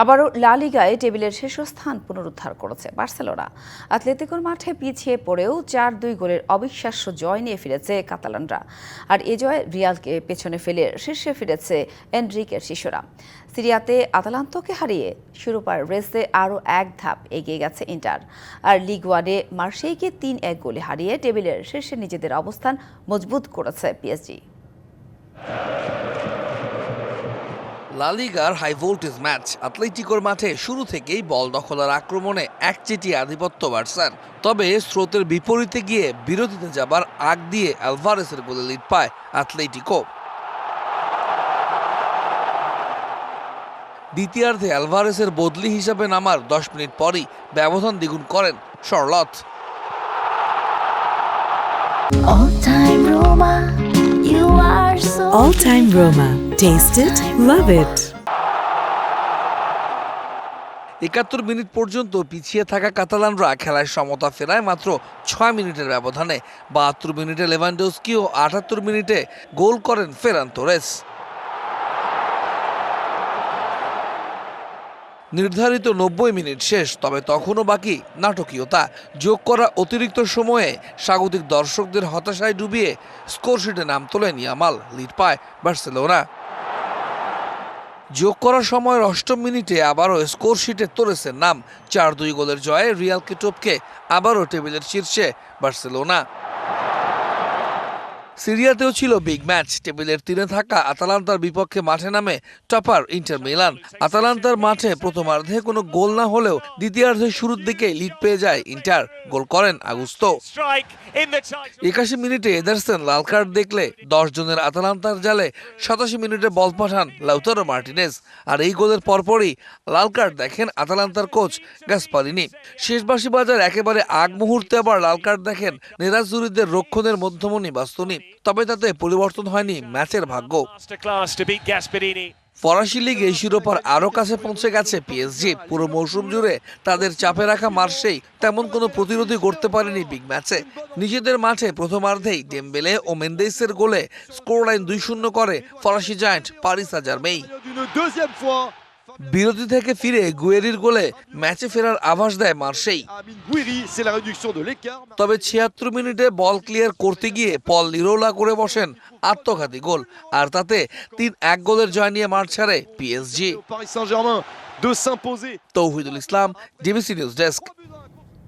আবারও লা লিগায় টেবিলের শীর্ষস্থান পুনরুদ্ধার করেছে বার্সেলোনা। আতলেতিকোর মাঠে পিছিয়ে পড়েও চার দুই গোলের অবিশ্বাস্য জয় নিয়ে ফিরেছে কাতালানরা। আর এ জয় রিয়ালকে পেছনে ফেলে শীর্ষে ফিরেছে এনরিকের শিশুরা। সিরিয়াতে আতালান্তকে হারিয়ে শিরোপার রেসে আরও এক ধাপ এগিয়ে গেছে ইন্টার। আর লিগ ওয়ানে মার্সেইকে তিন এক গোলে হারিয়ে টেবিলের শীর্ষে নিজেদের অবস্থান মজবুত করেছে পিএসজি। লা লিগার হাই ভোল্টেজ ম্যাচ আতলেটিকোর মাঠে শুরু থেকেই বল দখলার আক্রমণে একচেটিয়া আধিপত্য বার্সার তবে স্রোতের বিপরীতে গিয়ে বিরতিতে যাবার আগ দিয়ে অ্যালভারেসের গোলে লিড পায় আতলেটিকো। দ্বিতীয়ার্ধে অ্যালভারেসের বদলি হিসাবে নামার দশ মিনিট পরই ব্যবধান দ্বিগুণ করেন Sorloth. All time Roma, Taste it, love it. একাত্তর মিনিট পর্যন্ত পিছিয়ে থাকা কাতালানরা খেলায় সমতা ফেরায় মাত্র ছয় মিনিটের ব্যবধানে। বাহাত্তর মিনিটে লেভানডোস্কি ও আটাত্তর মিনিটে গোল করেন ফেরান তোরেস। নির্ধারিত নব্বই মিনিট শেষ তবে তখনও বাকি নাটকীয়তা। যোগ করা অতিরিক্ত সময়ে স্বাগতিক দর্শকদের হতাশায় ডুবিয়ে স্কোরশিটে নাম তোলেন ইয়ামাল লিড পায় বার্সেলোনা। যোগ করার সময়ের অষ্টম মিনিটে আবারও স্কোরশিটে তোলেছে নাম। চার দুই গোলের জয়ে রিয়ালকে টপকে আবারও টেবিলের শীর্ষে বার্সেলোনা। সিরিয়াতেও ছিল বিগ ম্যাচ টেবিলের তীরে থাকা আতালান্তার বিপক্ষে মাঠে নামে টপার ইন্টার মিলান। আতালান্তার মাঠে প্রথমার্ধে কোনো গোল না হলেও দ্বিতীয়ার্ধের শুরুর দিকে লিড পেয়ে যায় ইন্টার। গোল করেন আগুস্তো. একাশি মিনিটে এদারসেন লাল কার্ড দেখলে দশ জনের আতালান্তার জালে সাতাশি মিনিটে বল পাঠান লাউতারো মার্টিনেজ। আর এই গোলের পরপরই লাল কার্ড দেখেন আতালান্তার কোচ গাসপারিনি শেষবাসী বাজার একেবারে আগ মুহূর্তে আবার লাল কার্ড দেখেন নেরাজুরিদের রক্ষণের মধ্যমণি বাস্তনি। তবে তাতে পরিবর্তন হয়নি ম্যাচের ভাগ্য. ফরাসি লিগে শিরোপার আরও কাছে পৌঁছে গেছে পিএসজি পুরো মৌসুম জুড়ে তাদের চাপে রাখা মার্সেই তেমন কোনো প্রতিরোধই করতে পারেনি বিগ ম্যাচে। নিজেদের মাঠে প্রথমার্ধেই ডেমবেলে ও মেন্দেসের গোলে স্কোর লাইন দুই শূন্য করে ফরাসি giant Paris d'une deuxième fois বিরতি থেকে ফিরে গুয়েরির গোলে ম্যাচে ফেরার আভাস দেয় মার্সেই. তবে ছিয়াত্তর মিনিটে বল ক্লিয়ার করতে গিয়ে পল নিরোলা করে বসেন আত্মঘাতী গোল আর তাতে তিন এক গোলের জয় নিয়ে মাঠ ছাড়ে PSG. Touhidul Islam DBC news desk